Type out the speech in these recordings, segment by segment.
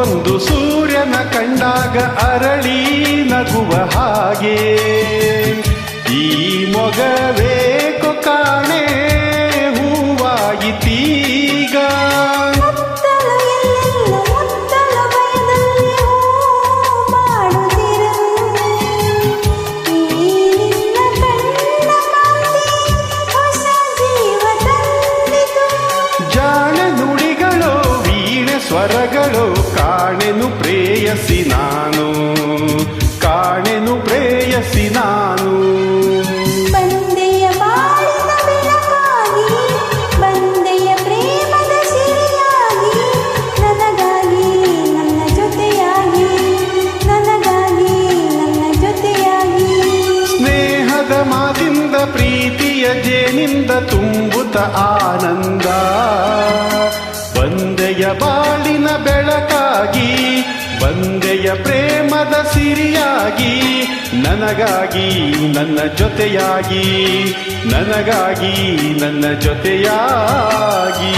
ಒಂದು ಸೂರ್ಯನ ಕಂಡಾಗ ಅರಳಿ ನಗುವ ಹಾಗೆ. ಈ ಮೊಗವೇ ಕೃಪೆಯಿಂದ ತುಂಬುತ ಆನಂದ. ಬಂದೆಯ ಬಾಳಿನ ಬೆಳಕಾಗಿ, ಬಂದೆಯ ಪ್ರೇಮದ ಸಿರಿಯಾಗಿ, ನನಗಾಗಿ ನನ್ನ ಜೊತೆಯಾಗಿ, ನನಗಾಗಿ ನನ್ನ ಜೊತೆಯಾಗಿ.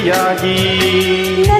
이야기.